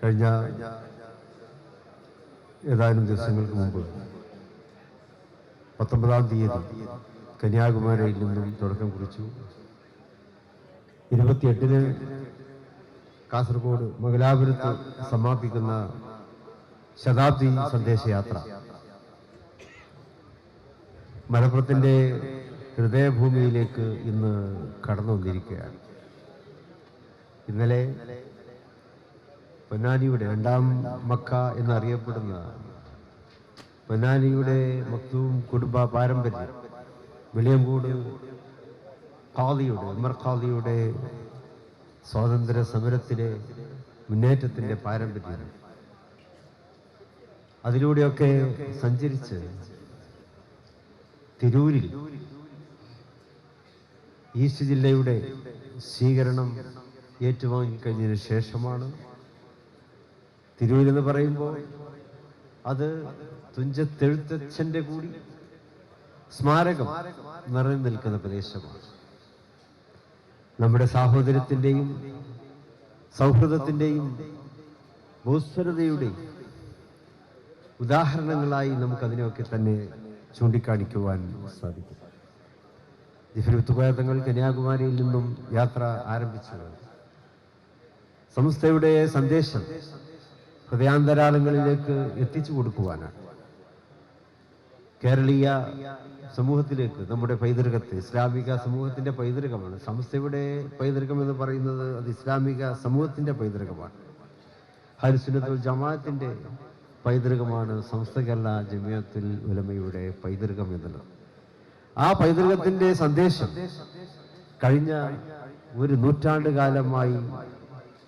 കഴിഞ്ഞ ഏതാനും ദിവസങ്ങൾക്ക് മുമ്പ് പത്തൊമ്പതാം തീയതി കന്യാകുമാരിയിൽ നിന്നും തുടക്കം കുറിച്ചു. ഇരുപത്തിയെട്ടിന് കാസർഗോഡ് മംഗലാപുരത്ത് സമാപിക്കുന്ന ശതാബ്ദി സന്ദേശയാത്ര. മലപ്പുറത്തിന്റെ ഹൃദയഭൂമിയിലേക്ക് ഇന്ന് കടന്നു വന്നിരിക്കുകയാണ് ഇന്നലെ പൊന്നാനിയുടെ രണ്ടാം മക്ക എന്നറിയപ്പെടുന്ന പൊന്നാനിയുടെ മക്തൂം കുടുംബ പാരമ്പര്യം വെളിയങ്കോട് ഖാദിയുടെ ഉമർ ഖാദിയുടെ സ്വാതന്ത്ര്യ സമരത്തിലെ മുന്നേറ്റത്തിന്റെ പാരമ്പര്യം. അതിലൂടെയൊക്കെ സഞ്ചരിച്ച് തിരൂരിൽ ഈസ്റ്റ് ജില്ലയുടെ സ്വീകരണം ഏറ്റുവാങ്ങിക്കഴിഞ്ഞതിന് ശേഷമാണ് തിരൂരെന്ന് പറയുമ്പോൾ അത് തുഞ്ചത്തെഴുത്തച്ഛന്റെ കൂടി സ്മാരകം നിറഞ്ഞു നിൽക്കുന്ന പ്രദേശമാണ്. നമ്മുടെ സാഹോദര്യത്തിന്റെയും സൗഹൃദത്തിന്റെയും ഭൂസ്വരതയുടെയും ഉദാഹരണങ്ങളായി നമുക്കതിനെയൊക്കെ തന്നെ ചൂണ്ടിക്കാണിക്കുവാൻ സാധിക്കും. ജിഫിരുത്തുകോയ തങ്ങൾ കന്യാകുമാരിയിൽ നിന്നും യാത്ര ആരംഭിച്ചത്. സംസ്ഥയുടെ സന്ദേശം ഹൃദയാന്തരാളങ്ങളിലേക്ക് എത്തിച്ചു കൊടുക്കുവാനാണ്. കേരളീയ സമൂഹത്തിലേക്ക് നമ്മുടെ പൈതൃകത്തെ ഇസ്ലാമിക സമൂഹത്തിന്റെ പൈതൃകമാണ്. സംസ്ഥയുടെ പൈതൃകം എന്ന് പറയുന്നത് അത് ഇസ്ലാമിക സമൂഹത്തിന്റെ പൈതൃകമാണ്. ഹരിസുനത്തുൽ ജമാഅത്തിന്റെ പൈതൃകമാണ് സംസ്ഥ കേരള ജമിയത്തുൽ ഉലമയുടെ പൈതൃകം എന്നുള്ളത്. ആ പൈതൃകത്തിന്റെ സന്ദേശം കഴിഞ്ഞ ഒരു നൂറ്റാണ്ട് കാലമായി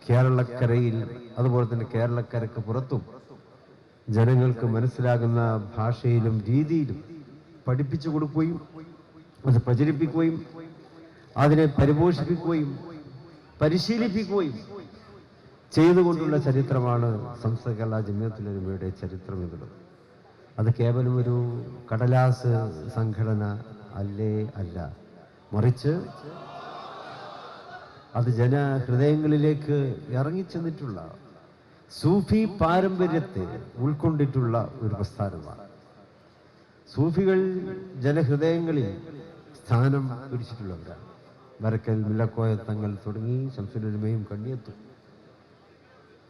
കേരളക്കരയിൽ അതുപോലെ തന്നെ കേരളക്കരക്ക് പുറത്തും ജനങ്ങൾക്ക് മനസ്സിലാകുന്ന ഭാഷയിലും രീതിയിലും പഠിപ്പിച്ചു കൊടുക്കുകയും അത് പ്രചരിപ്പിക്കുകയും അതിനെ പരിപോഷിപ്പിക്കുകയും പരിശീലിപ്പിക്കുകയും ചെയ്തുകൊണ്ടുള്ള ചരിത്രമാണ് സംസ്ഥാന കേരള ജമിയത്തുലമയുടെ ചരിത്രം എന്നുള്ളത്. അത് കേവലം ഒരു കടലാസ് സംഘടന അല്ലേ അല്ല മറിച്ച് അത് ജനഹൃദയങ്ങളിലേക്ക് ഇറങ്ങിച്ചെന്നിട്ടുള്ള സൂഫി പാരമ്പര്യത്തെ ഉൾക്കൊണ്ടിട്ടുള്ള ഒരു പ്രസ്ഥാനമാണ്. സൂഫികൾ ജനഹൃദയങ്ങളിൽ സ്ഥാനം പിടിച്ചിട്ടുള്ളവരാണ്. വരക്കൽ മില്ലക്കോയ തങ്ങൾ തുടങ്ങി ശംസുലമയും കണ്ണിയെത്തും.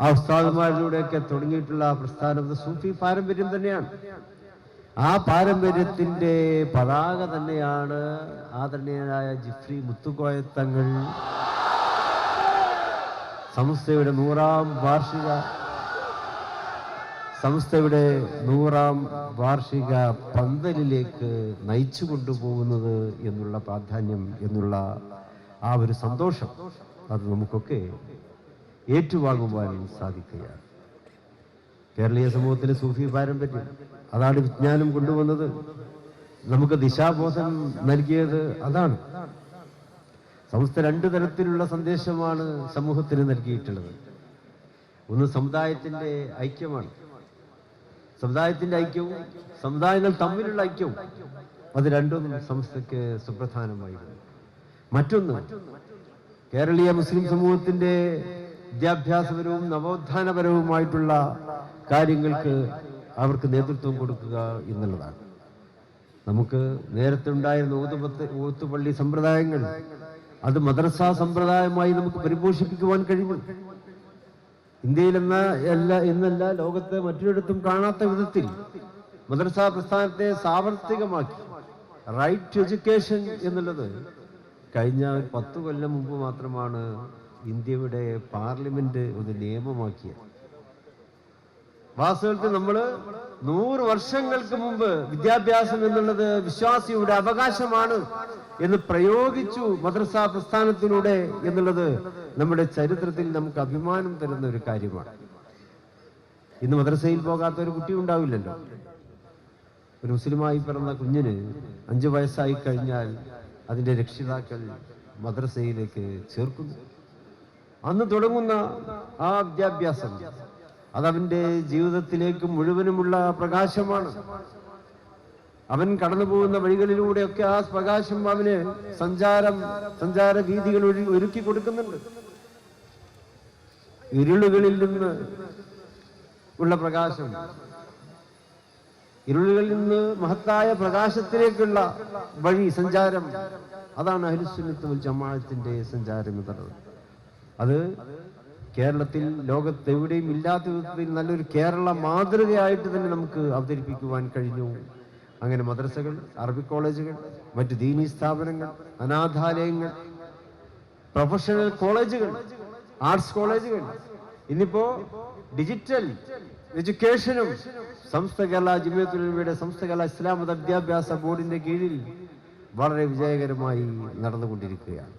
ആ ഉസ്താദുമാരിലൂടെയൊക്കെ തുടങ്ങിയിട്ടുള്ള ആ പ്രസ്ഥാനം സൂഫി പാരമ്പര്യം തന്നെയാണ്. ആ പാരമ്പര്യത്തിന്റെ പതാക തന്നെയാണ് ആദരണീയനായ ജിഫ്രി മുത്തുക്കോയത്തങ്ങൾ സംസ്ഥയുടെ നൂറാം വാർഷിക സംസ്ഥയുടെ നൂറാം വാർഷിക പന്തലിലേക്ക് നയിച്ചു കൊണ്ടുപോകുന്നത് എന്നുള്ള പ്രാധാന്യം എന്നുള്ള ആ ഒരു സന്തോഷം അത് നമുക്കൊക്കെ ഏറ്റുവാങ്ങുവാൻ സാധിക്കുകയാണ്. കേരളീയ സമൂഹത്തിലെ സൂഫി പാരമ്പര്യം അതാണ് വിജ്ഞാനം കൊണ്ടുവന്നത്. നമുക്ക് ദിശാബോധം നൽകിയത് അതാണ്. സംസ്ഥ രണ്ട് തരത്തിലുള്ള സന്ദേശമാണ് സമൂഹത്തിന് നൽകിയിട്ടുള്ളത്. ഒന്ന് സമുദായത്തിന്റെ ഐക്യമാണ്. സമുദായത്തിന്റെ ഐക്യവും സമുദായങ്ങൾ തമ്മിലുള്ള ഐക്യവും അത് രണ്ടും സംസ്ഥയ്ക്ക് സുപ്രധാനമായിരുന്നു മറ്റൊന്ന് കേരളീയ മുസ്ലിം സമൂഹത്തിന്റെ വിദ്യാഭ്യാസപരവും നവോത്ഥാനപരവുമായിട്ടുള്ള കാര്യങ്ങൾക്ക് അവർക്ക് നേതൃത്വം കൊടുക്കുക എന്നുള്ളതാണ്. നമുക്ക് നേരത്തെ ഉണ്ടായിരുന്ന ഊത്തുപത്ത് ഊത്തുപള്ളി സമ്പ്രദായങ്ങൾ അത് മദ്രസാ സമ്പ്രദായമായി നമുക്ക് പരിപോഷിപ്പിക്കുവാൻ കഴിയും ഇന്ത്യയിലെന്ന എല്ലാ എന്നല്ല ലോകത്തെ മറ്റൊരിടത്തും കാണാത്ത വിധത്തിൽ മദ്രസാ പ്രസ്ഥാനത്തെ സാവർത്തികമാക്കി റൈറ്റ് ടു എഡ്യൂക്കേഷൻ എന്നുള്ളത് കഴിഞ്ഞ പത്ത് കൊല്ലം മുമ്പ് മാത്രമാണ് ഇന്ത്യയുടെ പാർലമെന്റ് ഒരു നിയമമാക്കിയത്. വാസ്തവത്തിൽ നമ്മൾ നൂറ് വർഷങ്ങൾക്ക് മുമ്പ് വിദ്യാഭ്യാസം എന്നുള്ളത് വിശ്വാസിയുടെ അവകാശമാണ് എന്ന് പ്രയോഗിച്ചു മദ്രസ പ്രസ്ഥാനത്തിലൂടെ എന്നുള്ളത് നമ്മുടെ ചരിത്രത്തിൽ നമുക്ക് അഭിമാനം തരുന്ന ഒരു കാര്യമാണ്. ഇന്ന് മദ്രസയിൽ പോകാത്ത ഒരു കുട്ടി ഉണ്ടാവില്ലല്ലോ. ഒരു മുസ്ലിമായി പിറന്ന കുഞ്ഞിന് അഞ്ചു വയസ്സായി കഴിഞ്ഞാൽ അതിന്റെ രക്ഷിതാക്കൾ മദ്രസയിലേക്ക് ചേർക്കുന്നു. അന്ന് തുടങ്ങുന്ന ആ വിദ്യാഭ്യാസം അതവന്റെ ജീവിതത്തിലേക്ക് മുഴുവനുമുള്ള പ്രകാശമാണ്. അവൻ കടന്നു പോകുന്ന വഴികളിലൂടെയൊക്കെ ആ പ്രകാശം അവന് സഞ്ചാരം സഞ്ചാര രീതികൾ ഒരുക്കി കൊടുക്കുന്നുണ്ട്. ഇരുളുകളിൽ നിന്ന് ഉള്ള പ്രകാശം. ഇരുളുകളിൽ നിന്ന് മഹത്തായ പ്രകാശത്തിലേക്കുള്ള വഴി സഞ്ചാരം. അതാണ് അഹ്ലുസുന്നത്ത് വൽ ജമാഅത്തിന്റെ സഞ്ചാരം എന്ന് പറയുന്നത്. അത് കേരളത്തിൽ ലോകത്തെവിടെയും ഇല്ലാത്ത വിധത്തിൽ നല്ലൊരു കേരള മാതൃകയായിട്ട് തന്നെ നമുക്ക് അവതരിപ്പിക്കുവാൻ കഴിഞ്ഞു. അങ്ങനെ മദ്രസകൾ അറബി കോളേജുകൾ മറ്റ് ദീനി സ്ഥാപനങ്ങൾ അനാഥാലയങ്ങൾ പ്രൊഫഷണൽ കോളേജുകൾ ആർട്സ് കോളേജുകൾ ഇന്നിപ്പോ ഡിജിറ്റൽ എഡ്യൂക്കേഷനും സംസ്ഥ കേരള ജിമ്മത്തുലയുടെ സംസ്ഥ കേരള ഇസ്ലാം മത വിദ്യാഭ്യാസ ബോർഡിന്റെ കീഴിൽ വളരെ വിജയകരമായി നടന്നുകൊണ്ടിരിക്കുകയാണ്.